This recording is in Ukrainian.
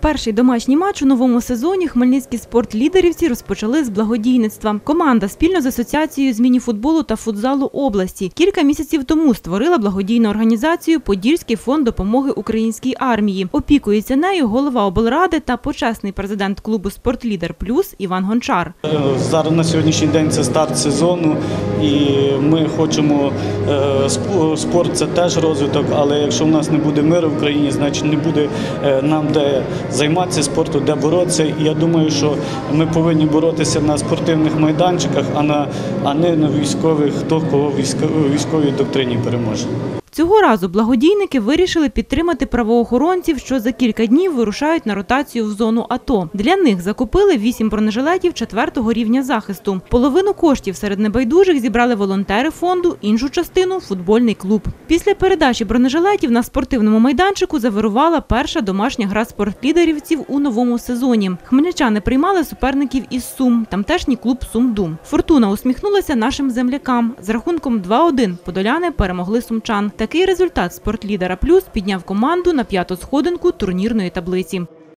Перший домашній матч у новому сезоні хмельницькі спортлідерівці розпочали з благодійництва. Команда спільно з асоціацією з мініфутболу та футзалу області кілька місяців тому створила благодійну організацію Подільський фонд допомоги українській армії. Опікується нею голова облради та почесний президент клубу Спортлідер Плюс Іван Гончар. Зараз на сьогоднішній день це старт сезону, і ми хочемо е, спорт це теж розвиток, але якщо в нас не буде миру в країні, значить не буде е, нам де займатися спортом, де боротися. І я думаю, що ми повинні боротися на спортивних майданчиках, а на не на військових, хто кого військовій доктрині переможе. Цього разу благодійники вирішили підтримати правоохоронців, що за кілька днів вирушають на ротацію в зону АТО. Для них закупили вісім бронежилетів четвертого рівня захисту. Половину коштів серед небайдужих зібрали волонтери фонду, іншу частину футбольний клуб. Після передачі бронежилетів на спортивному майданчику завирувала перша домашня гра спортлідерівців у новому сезоні. Хмельничани приймали суперників із Сум, тамтешній клуб Сумдум. Фортуна усміхнулася нашим землякам. З рахунком 2-1 подоляни перемогли сумчан. Такий результат спортлідера плюс підняв команду на п'яту сходинку турнірної таблиці.